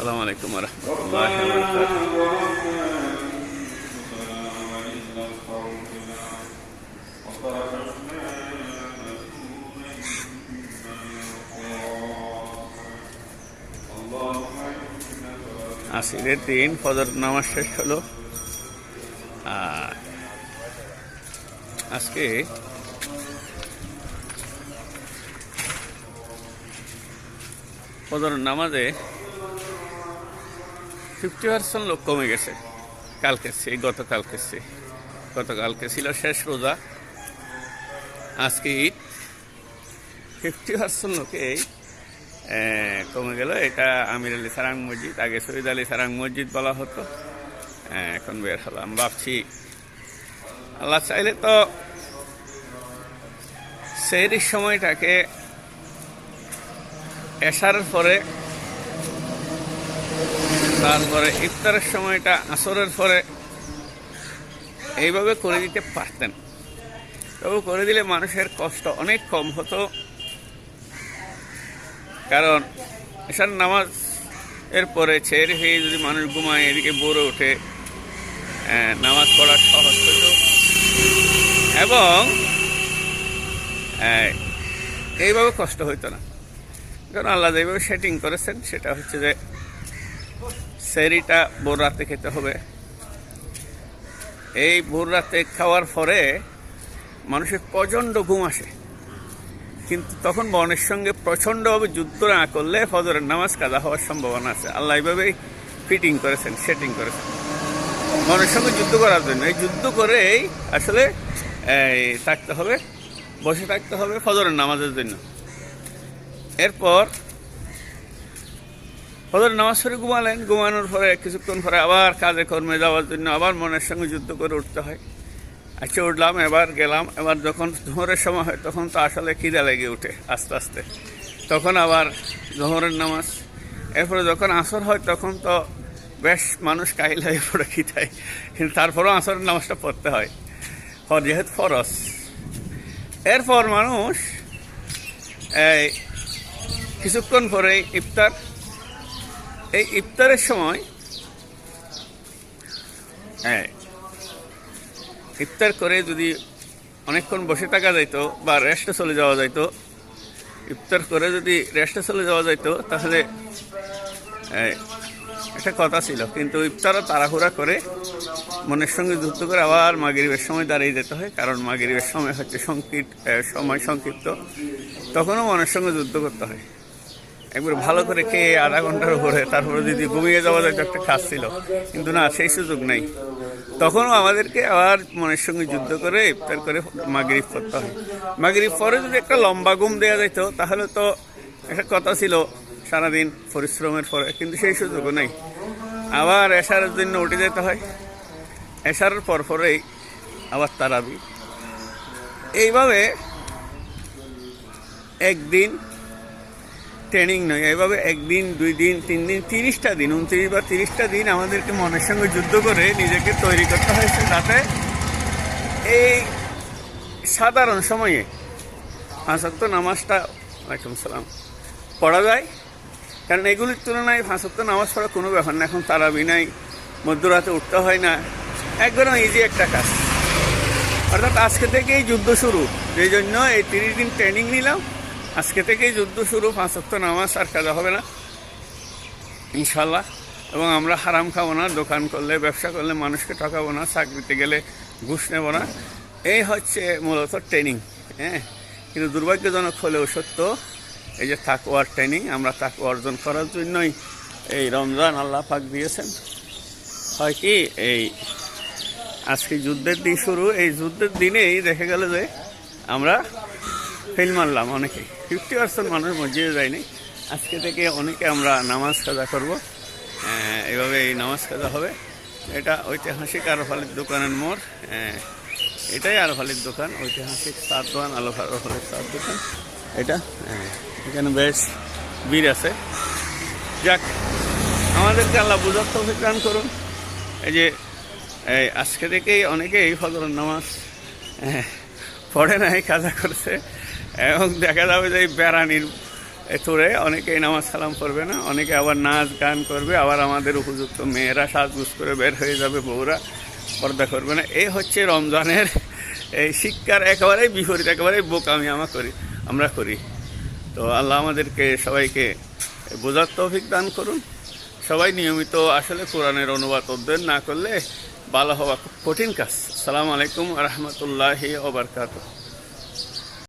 আসসালামু আলাইকুম রহমতুল্লাহ আসিরের দিন ফজর নামাজ শেষ হলো। আজকে ফজর নামাজে ফিফটি পার্সেন্ট লোক কমে গেছে। কালকে সে গতকালকে সে গতকালকে ছিল শেষ রোজা। আজকে ঈদ। ফিফটি পার্সেন্ট আহ, কমে গেল। এটা আমির আলী সারাং মসজিদ। আগে শহীদ আলী সারাং মসজিদ বলা হতো। এখন বের হলাম। ভাবছি আল্লাহ চাইলে তো সেই সময়টাকে এসার পরে তারপরে ইফতারের সময়টা আসরের পরে এইভাবে করে দিতে পারতেন। তবু করে দিলে মানুষের কষ্ট অনেক কম হতো। কারণ এসার নামাজ এর পরে ছেড়ে হয়ে যদি মানুষ ঘুমায়, এদিকে বড়ে ওঠে নামাজ পড়া সহজ হতো। এবং এইভাবে কষ্ট হইতো না। কারণ আল্লাহ যেভাবে সেটিং করেছেন, সেটা হচ্ছে যে সেরিটা ভোর রাতে খেতে হবে। এই ভোর রাতে খাওয়ার পরে মানুষের প্রচণ্ড ঘুম আসে। কিন্তু তখন বনের সঙ্গে প্রচণ্ডভাবে যুদ্ধ না করলে ফজরের নামাজ কাদা হওয়ার সম্ভাবনা আছে। আল্লাহ এইভাবেই ফিটিং করেছেন সেটিং করেছেন। মনের সঙ্গে যুদ্ধ করার জন্য। এই যুদ্ধ করেই আসলে থাকতে হবে, বসে থাকতে হবে ফজরের নামাজের জন্য। এরপর ফজর নামাজ পড়ে ঘুমালেন, ঘুমানোর পরে কিছুক্ষণ পরে আবার কাজে কর্মে যাওয়ার জন্য আবার মনের সঙ্গে যুদ্ধ করে উঠতে হয়। আচ্ছা উঠলাম, এবার গেলাম, এবার যখন জোহরের সময় হয় তখন তো আসলে খিদা লেগে উঠে আস্তে আস্তে। তখন আবার জোহরের নামাজ। এরপরে যখন আসর হয় তখন তো বেশ মানুষ কাহিল হয়ে পড়ে খিদায়। কিন্তু তারপরেও আসরের নামাজটা পড়তে হয়। ফর যেহেতু ফরস এরপর মানুষ এই কিছুক্ষণ পরে ইফতার এই ইফতারের সময় হ্যাঁ ইফতার করে যদি অনেকক্ষণ বসে থাকা যাইতো বা রেস্টে চলে যাওয়া যাইতো, ইফতার করে যদি রেস্টে চলে যাওয়া যাইতো, তাহলে একটা কথা ছিল। কিন্তু ইফতারও তাড়াহুড়া করে মনের সঙ্গে যুদ্ধ করে আবার মাগরিবের সময় দাঁড়িয়ে যেতে হয়। কারণ মাগরিবের সময় হচ্ছে সংক্ষিপ্ত সময় সংক্ষিপ্ত। তখনও মনের সঙ্গে যুদ্ধ করতে হয়। একবার ভালো করে খেয়ে আধা ঘণ্টার উপরে তারপরে যদি ঘুমিয়ে যাওয়া যায় একটা কাজ ছিল। কিন্তু না, সেই সুযোগ নেই। তখনও আমাদেরকে আবার মনের সঙ্গে যুদ্ধ করে ইফতার করে মাগরিফ করতে হয়। মাগরিব পরে যদি একটা লম্বা ঘুম দেওয়া যেত, তাহলে তো একটা কথা ছিল, সারাদিন পরিশ্রমের পরে, কিন্তু সেই সুযোগও নেই। আবার এশারের জন্য উঠে যেতে হয়। এশারের পর পরেই আবার তারাবি। এইভাবে একদিন ট্রেনিং নয় এভাবে একদিন দুই দিন তিন দিন তিরিশটা দিন, উনত্রিশ বা তিরিশটা দিন আমাদেরকে মনের সঙ্গে যুদ্ধ করে নিজেকে তৈরি করতে হয়েছে যাতে এই সাধারণ সময়ে ফাঁসক্ত নামাজটা, ওয়ালাইকুম সালাম, পড়া যায়। কারণ এগুলির তুলনায় ফাঁসক্ত নামাজ পড়া কোনো ব্যাপার না, এখন তারাবি নাই মধ্যরাতে উঠতে হয় না। একদম ইজি একটা কাজ। অর্থাৎ আজকে থেকেই যুদ্ধ শুরু। যেই জন্য এই তিরিশ দিন ট্রেনিং নিলাম। আজকে থেকেই যুদ্ধ শুরু, পাঁচ অক্ট নামাজ, আর কাজা হবে না। ইনশাল্লাহ এবং আমরা হারাম খাব না, দোকান করলে, ব্যবসা করলে মানুষকে ঠকাবো না, চাকরিতে গেলে ঘুষ নেব না। এই হচ্ছে মূলত ট্রেনিং হ্যাঁ? কিন্তু দুর্ভাগ্যজনক হলেও সত্য, এই যে তাকুয়ার ট্রেনিং, আমরা তাকু অর্জন করার জন্যই এই রমজান আল্লাহ পাক দিয়েছেন। হয় কি, এই আজকে যুদ্ধের দিন শুরু, এই যুদ্ধের দিনেই দেখা গেল যে আমরা ফেল মারলাম অনেকে। ফিফটি পার্সেন্ট মানুষ মসজিদে যায়নি। আজকে থেকে অনেকে আমরা নামাজ কাজা করব। এভাবে এই নামাজ কাজা হবে। এটা ঐতিহাসিক আরফালির দোকানের মোড়। এটাই আরফালির দোকান। ঐতিহাসিক সাত দোকান আলো আরফালির সার দোকান এটা এখানে বেশ বীর আছে। যাক আমাদেরকে আল্লাহ বুঝার তৌফিক দান করুন। এই যে এই আজকে থেকেই অনেকেই ফজর নামাজ আহ, পড়ে নাই কাজা করছে। এবং দেখা যাবে যে এই বেড়ানির এথুরে অনেকেই নামাজ সালাম করবে না, অনেকে আবার নাচ গান করবে, আবার আমাদের উপযুক্ত মেয়েরা সাজগুজ করে বের হয়ে যাবে, বউরা পর্দা করবে না। এই হচ্ছে রমজানের এই শিক্ষার একেবারেই বিপরীত, একেবারেই বোকামি আমা করি, আমরা করি। তো আল্লাহ আমাদেরকে সবাইকে বোঝার তৌফিক দান করুন। সবাই নিয়মিত আসলে কোরআনের অনুবাদ অধ্যয়ন না করলে ভালো হওয়া খুব কঠিন কাজ। সালাম আলাইকুম রহমতুল্লাহি ওবরকাত